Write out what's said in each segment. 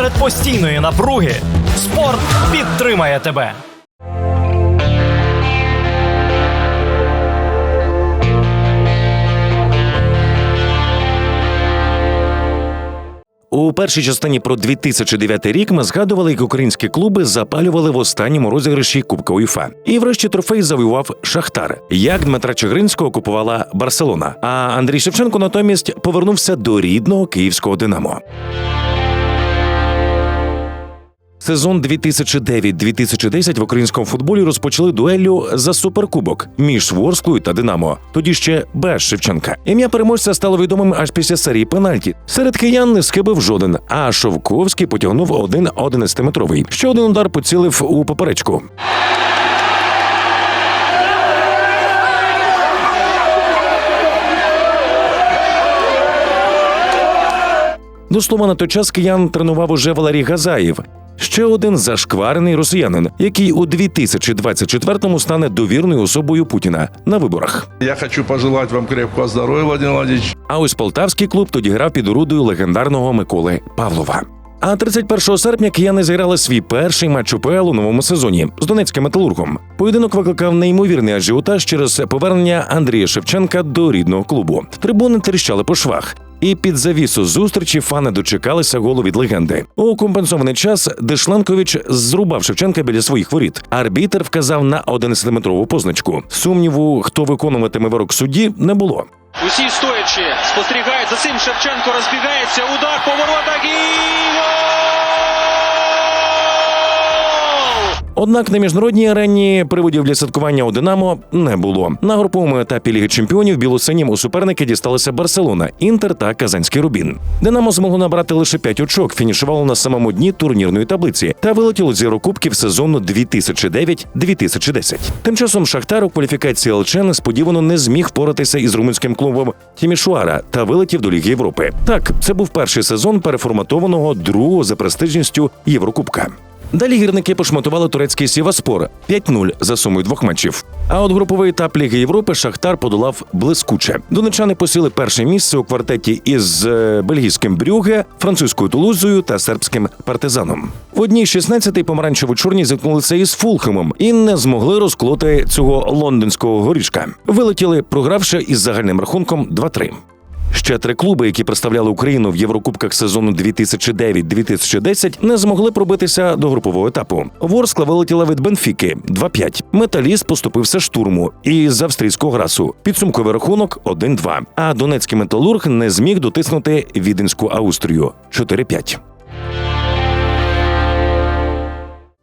Серед постійної напруги спорт підтримає тебе. У першій частині про 2009 рік ми згадували, як українські клуби запалювали в останньому розіграші Кубка УЄФА. І врешті трофей завоював Шахтар. Як Дмитра Чигринського купувала Барселона. А Андрій Шевченко натомість повернувся до рідного київського Динамо. Сезон 2009-2010 в українському футболі розпочали дуеллю за суперкубок між Ворсклою та Динамо. Тоді ще без Шевченка. Ім'я переможця стало відомим аж після серії пенальті. Серед киян не схибив жоден. А Шовковський потягнув один 11-метровий. Ще один удар поцілив у поперечку. До слова, на той час киян тренував уже Валерій Газаєв. Ще один зашкварений росіянин, який у 2024-му стане довірною особою Путіна на виборах. Я хочу пожелать вам крепкого здоровья, Владимир Владимирович. А ось полтавський клуб тоді грав під орудою легендарного Миколи Павлова. А 31 серпня кияни зіграли свій перший матч УПЛ у новому сезоні з Донецьким металургом. Поєдинок викликав неймовірний ажіотаж через повернення Андрія Шевченка до рідного клубу. Трибуни тріщали по швах. І під завісу зустрічі фани дочекалися голу від легенди. У компенсований час Дешленкович зрубав Шевченка біля своїх воріт. Арбітер вказав на 11-метрову позначку. Сумніву, хто виконуватиме вирок судді, не було. Усі стоячи спостерігають за цим. Шевченко розбігається. Удар по воротах і Однак на міжнародній арені приводів для святкування у Динамо не було. На груповому етапі Ліги Чемпіонів білосинім у суперники дісталися Барселона, Інтер та Казанський Рубін. Динамо змогло набрати лише 5 очок, фінішувало на самому дні турнірної таблиці та вилетіло з Єврокубків сезону 2009-2010. Тим часом Шахтар у кваліфікації ЛЧ несподівано не зміг впоратися із румунським клубом Тімішуара та вилетів до Ліги Європи. Так, це був перший сезон переформатованого другого за престижністю Єврокубка. Далі гірники пошматували турецький Сіваспор 5-0 за сумою двох матчів. А от груповий етап Ліги Європи Шахтар подолав блискуче. Донечани посіли перше місце у квартеті із е, бельгійським Брюге, французькою Тулузою та сербським партизаном. В одній 16-й помаранчево-чорні зіткнулися із Фулхемом і не змогли розколоти цього лондонського горішка. Вилетіли, програвши із загальним рахунком 2-3. Ще три клуби, які представляли Україну в Єврокубках сезону 2009-2010, не змогли пробитися до групового етапу. Ворскла вилетіла від Бенфіки 2-5. Металіст поступився штурму і з австрійського грасу. Підсумковий рахунок 1-2. А Донецький металург не зміг дотиснути віденську Аустрію 4-5.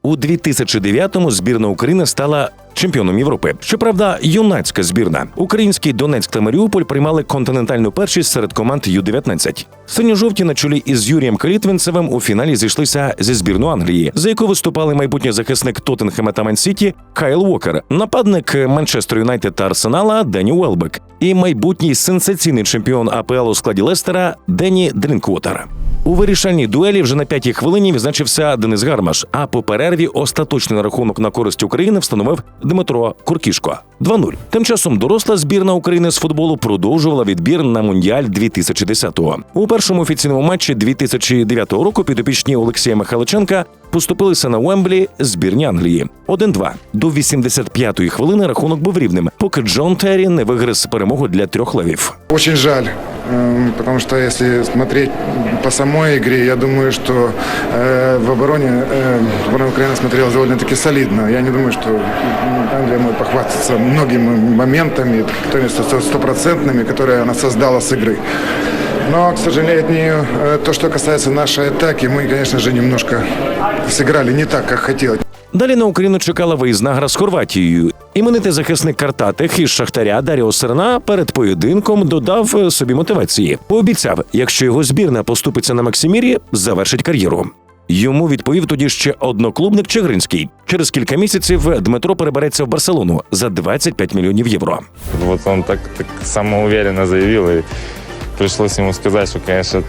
У 2009-му збірна України стала чемпіоном Європи. Щоправда, юнацька збірна. Український Донецьк та Маріуполь приймали континентальну першість серед команд Ю-19. Синьо-жовті на чолі із Юрієм Калітвинцевим у фіналі зійшлися зі збірною Англії, за яку виступали майбутній захисник Тоттенхема та Ман-Сіті Кайл Уокер, нападник Манчестер Юнайтед та Арсенала Дені Уелбек і майбутній сенсаційний чемпіон АПЛ у складі Лестера Дені Дрінквотер. У вирішальній дуелі вже на п'ятій хвилині відзначився Денис Гармаш. А по перерві остаточний рахунок на користь України встановив Дмитро Куркішко 2-0. Тим часом доросла збірна України з футболу продовжувала відбір на мундіаль 2010-го. У першому офіційному матчі 2009 року підопічні Олексія Михайличенка поступилися на Уемблі збірні Англії 1-2. До 85-ї хвилини рахунок був рівним, поки Джон Террі не вигриз перемогу для трьох левів. Очень жаль, потому что если смотреть по самой игре, я думаю, что э, в обороне э, сборная Украины смотрелась довольно-таки солидно. Я не думаю, что м, Англия может похвастаться многими моментами, которые сто- стопроцентными, которые она создала с игры. Но, к сожалению, э, то, что касается нашей атаки, мы, конечно же, немножко сыграли не так, как хотелось. Далі на Україну чекала виїзна гра з Хорватією. Іменитий захисник Картатих із Шахтаря Даріо Серна перед поєдинком додав е, собі мотивації. Пообіцяв, якщо його збірна поступиться на Максимірі, завершить кар'єру. Йому відповів тоді ще одноклубник Чигринський. Через кілька місяців Дмитро перебереться в Барселону за 25 мільйонів євро. Вот он так, так самоуверенно заявил, и пришлось ему сказать, что, конечно,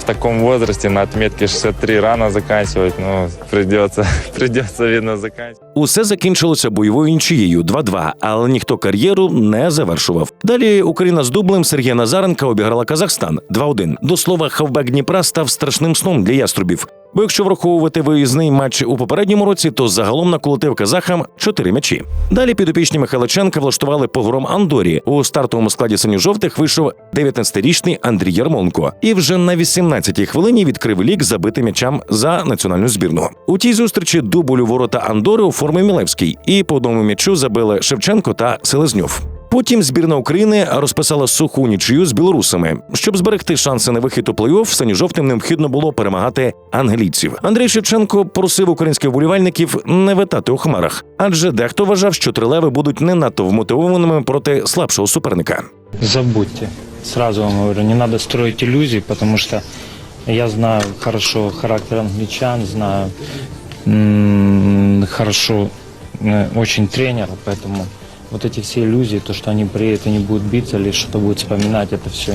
в таком возрасте на отметке 63 рано заканчивать, но придется, придется, видно, заканчивать. Усе закінчилося бойовою нічією 2-2, але ніхто кар'єру не завершував. Далі Україна з дублем Сергія Назаренка обіграла Казахстан 2-1. До слова, хавбек Дніпра став страшним сном для яструбів. Бо якщо враховувати виїзний матч у попередньому році, то загалом наколотив казахам 4 м'ячі. Далі підопічні Михайличенка влаштували погром Андорі. У стартовому складі синьо-жовтих вийшов 19-річний Андрій Ярмоленко. І вже на 18-й хвилині відкрив лік забити м'ячам за національну збірну. У тій зустрічі дубль у ворота Андори оформив Мілевський, і по одному м'ячу забили Шевченко та Селезньов. Потім збірна України розписала суху нічию з білорусами. Щоб зберегти шанси на вихід у плей-офф, синьо-жовтим необхідно було перемагати англійців. Андрій Шевченко просив українських вболівальників не витати у хмарах, адже дехто вважав, що трилеви будуть не надто вмотивованими проти слабшого суперника. Забудьте. Сразу вам говорю, не надо строить иллюзий, потому что я знаю хорошо характер англичан, знаю м, хорошо э, очень тренера, поэтому вот эти все иллюзии, то, что они приедут и не будут биться или что-то будут вспоминать, это все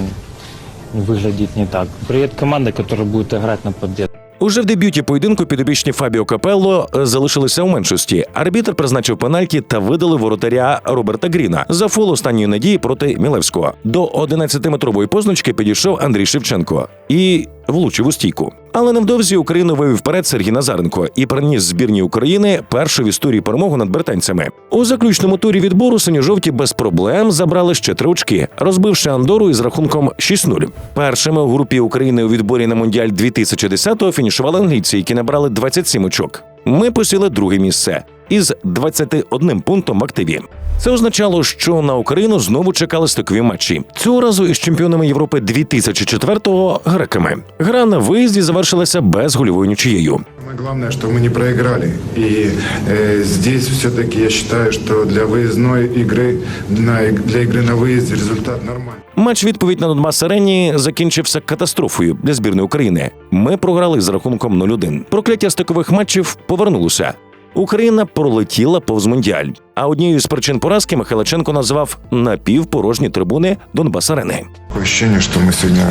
выглядит не так. Приедет команда, которая будет играть на победу. Уже в дебюті поєдинку підопічні Фабіо Капелло е, залишилися у меншості. Арбітр призначив пенальті та видали воротаря Роберта Гріна за фол останньої надії проти Мілевського. До 11-метрової позначки підійшов Андрій Шевченко і влучив у стійку. Але невдовзі Україну вивів вперед Сергій Назаренко і приніс збірній України першу в історії перемогу над британцями. У заключному турі відбору синьо-жовті без проблем забрали ще три очки, розбивши Андору із рахунком 6-0. Першими у групі України у відборі на Мундіаль 2010-го фінішували англійці, які набрали 27 очок. Ми посіли друге місце із 21 пунктом в активі. Це означало, що на Україну знову чекали стикові матчі. Цього разу із чемпіонами Європи 2004-го греками. Гра на виїзді завершилася без гольовою нічиєю. Самое главное, что мы не проиграли. И э, здесь все-таки я считаю, что для выездной игры, на, для игры на выезде результат нормальный. Матч відповідь на Донбас арені закінчився катастрофою для збірної України. Ми програли з рахунком 0-1. Прокляття стикових матчів повернулося. Україна пролетіла повз мундіаль. А однією з причин поразки Михайличенко назвав напівпорожні трибуни Донбас арени. Такое що ми сьогодні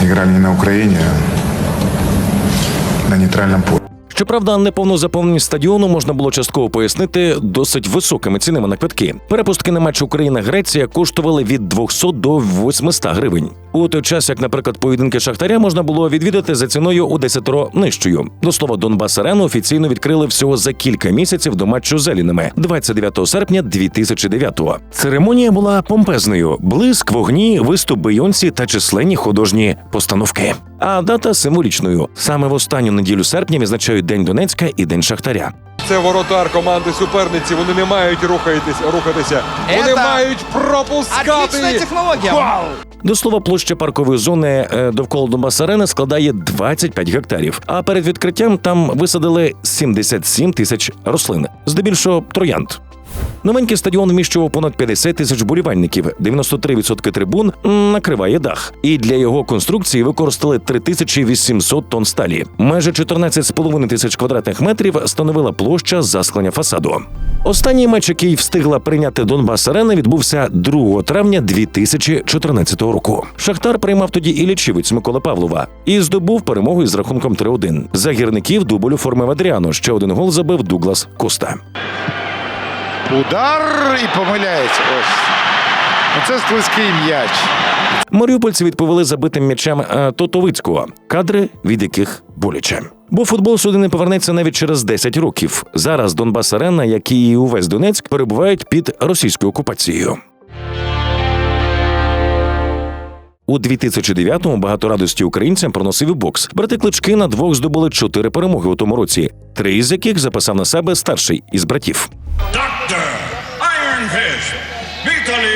грали не на Україні, а на нейтральному поле. Щоправда, неповну заповненість стадіону можна було частково пояснити досить високими цінами на квитки. Перепустки на матч Україна-Греція коштували від 200 до 800 гривень. У той час, як, наприклад, поєдинки Шахтаря можна було відвідати за ціною у десятеро нижчою. До слова, Донбас Арену офіційно відкрили всього за кілька місяців до матчу з Елінами 29 серпня 2009-го. Церемонія була помпезною: блиск, вогні, виступ Бейонсі та численні художні постановки. А дата символічною. Саме в останню неділю серпня відзначають День Донецька і День Шахтаря. Це воротар команди суперниці. Вони не мають рухатись, рухатися. Вони Это мають пропускати. Технология. Гол! До слова, площа паркової зони е, довкола Донбас Арени складає 25 гектарів. А перед відкриттям там висадили 77 тисяч рослин, здебільшого троянд. Новенький стадіон вміщував понад 50 тисяч болівальників, 93% трибун накриває дах. І для його конструкції використали 3800 тонн сталі. Майже 14,5 тисяч квадратних метрів становила площа засклення фасаду. Останній матч, який встигла прийняти Донбас Арена, відбувся 2 травня 2014 року. Шахтар приймав тоді і лічівець Микола Павлова і здобув перемогу із рахунком 3-1. За гірників дубль оформив Адріано. Ще один гол забив Дуглас Коста. Удар і помиляється. Ось. Це слизький м'яч. Маріупольці відповіли забитим м'ячем е, Тотовицького, кадри від яких боляче. Бо футбол сюди не повернеться навіть через 10 років. Зараз Донбас Арена, як і увесь Донецьк, перебувають під російською окупацією. У 2009-му багато радості українцям проносив і бокс. Брати клички на двох здобули чотири перемоги у тому році, три з яких записав на себе старший із братів. Fist, Vitaly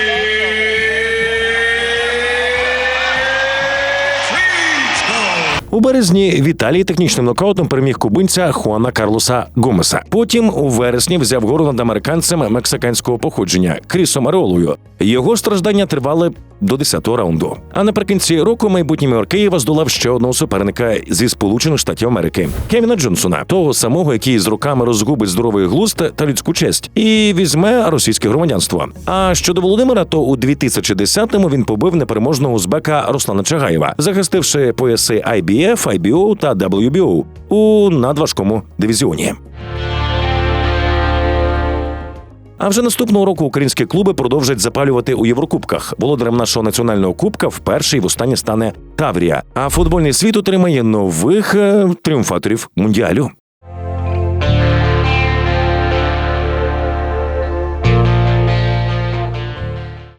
Klitschko. У березні Віталій технічним нокаутом переміг кубинця Хуана Карлоса Гомеса. Потім у вересні взяв гору над американцем мексиканського походження Крісом Ареолою. Його страждання тривали до 10-го раунду. А наприкінці року майбутній мер Києва здолав ще одного суперника зі Сполучених Штатів Америки Кевіна Джонсона, того самого, який з роками розгубить здоровий глузд та людську честь, і візьме російське громадянство. А щодо Володимира, то у 2010-му він побив непереможного узбека Руслана Чагаєва, захистивши пояси IBF, IBO та WBO у надважкому дивізіоні. А вже наступного року українські клуби продовжать запалювати у Єврокубках. Володарем нашого національного кубка вперше і востаннє стане Таврія. А футбольний світ отримає нових е, тріумфаторів мундіалю.